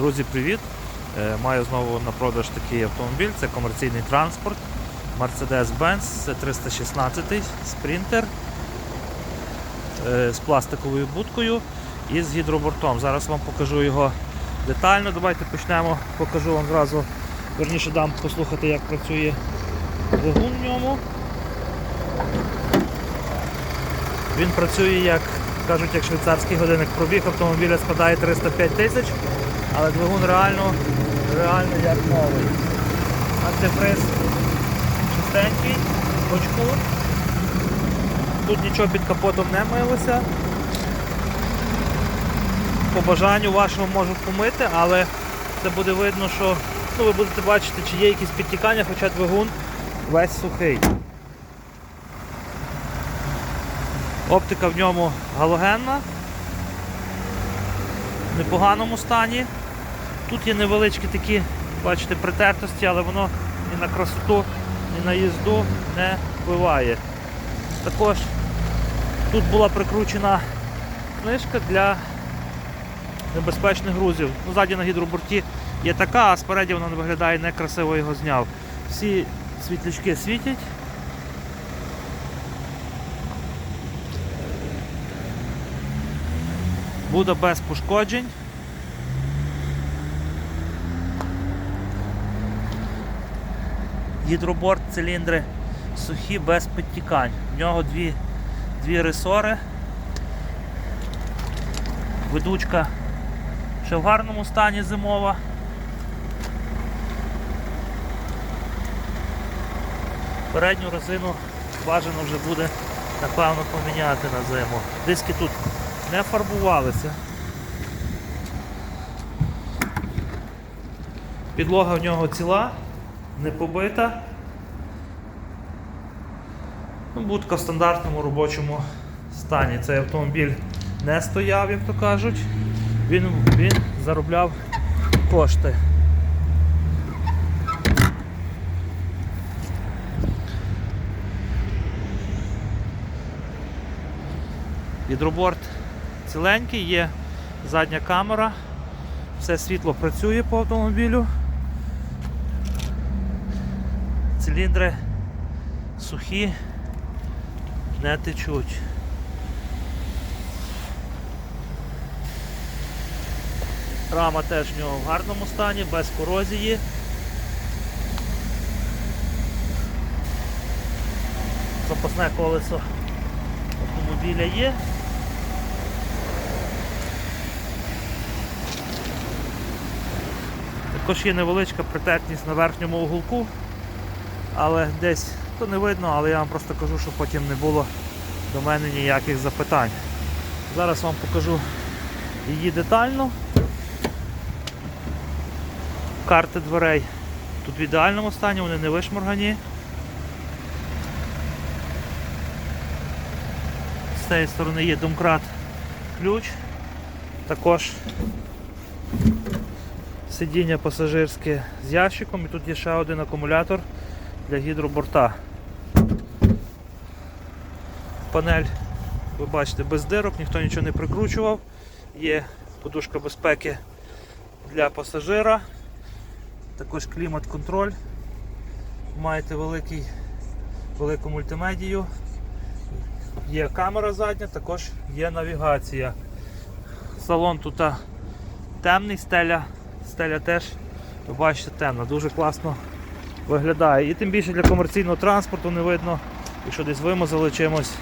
Друзі, привіт! Е, Маю знову на продаж такий автомобіль. Це комерційний транспорт. Mercedes-Benz, це 316 спринтер е, з пластиковою будкою і з гідробортом. Зараз вам покажу його детально. Давайте почнемо, покажу вам зразу, верніше дам послухати, як працює двигун в ньому. Він працює, як кажуть, як швейцарський годинник. Пробіг автомобіля складає 305 тисяч, але двигун реально, реально як новий. Антифриз чистенький, очку. Тут нічого під капотом не милося. По бажанню вашому можу помити, але це буде видно, що ну, ви будете бачити, чи є якісь підтікання, хоча двигун весь сухий. Оптика в ньому галогенна, в непоганому стані. Тут є невеличкі такі, бачите, притертості, але воно ні на красоту, ні на їзду не впливає. Також тут була прикручена книжка для небезпечних грузів. Ну, Ззаді на гідроборті є така, а спереді вона виглядає некрасиво його зняв. Всі світлячки світять. Буде без пошкоджень. Гідроборт, циліндри сухі без підтікань. В нього дві, дві ресори. Ведучка ще в гарному стані зимова. Передню резину бажано вже буде напевно поміняти на зиму. Диски тут не фарбувалися. Підлога в нього ціла, не побита. Ну, Будка в стандартному робочому стані. Цей автомобіль не стояв, як то кажуть. Він, він заробляв кошти. Гідроборт ціленький, є задня камера, все світло працює по автомобілю. Циліндри сухі, не течуть. Рама теж в нього в гарному стані, без корозії. Запасне колесо автомобіля є. Також є невеличка притертність на верхньому уголку, але десь то не видно, але я вам просто кажу, щоб потім не було до мене ніяких запитань. Зараз вам покажу її детально. Карти дверей тут в ідеальному стані, вони не вишморгані. З цієї сторони є домкрат ключ. Також сидіння пасажирське з ящиком і тут є ще один акумулятор для гідроборта. Панель, ви бачите, без дирок, ніхто нічого не прикручував. Є подушка безпеки для пасажира. Також клімат-контроль. Маєте великий, велику мультимедію. Є камера задня, також є навігація. Салон тут темний, стеля, стеля теж, ви бачите, темна, дуже класно виглядає. І тим більше для комерційного транспорту не видно, якщо десь вимазали чимось.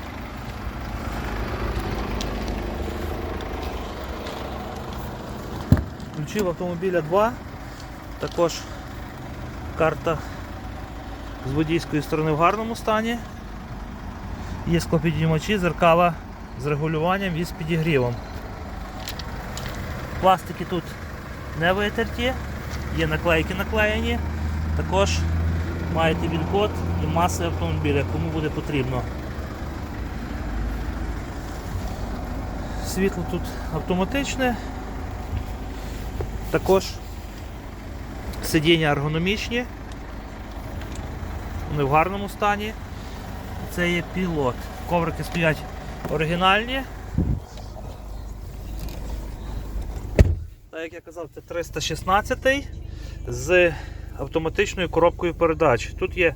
Ключів автомобіля 2. Також карта з водійської сторони в гарному стані. Є склопідіймачі, зеркала з регулюванням і з підігрівом. Пластики тут не витерті, є наклейки наклеєні. Також маєте він-код і маси автомобіля, кому буде потрібно. Світло тут автоматичне. Також Сидіння ергономічні, вони в гарному стані. Це є пілот. Коврики стоять оригінальні. Так як я казав, це 316 з автоматичною коробкою передач. Тут є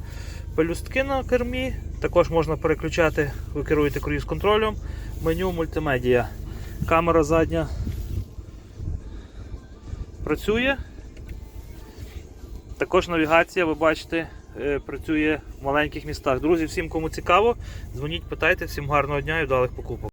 пелюстки на кермі, також можна переключати, ви керуєте круїз контролем, меню мультимедіа. Камера задня працює. Також навігація, ви бачите, е, працює в маленьких містах. Друзі, всім кому цікаво, дзвоніть, питайте, всім гарного дня і вдалих покупок.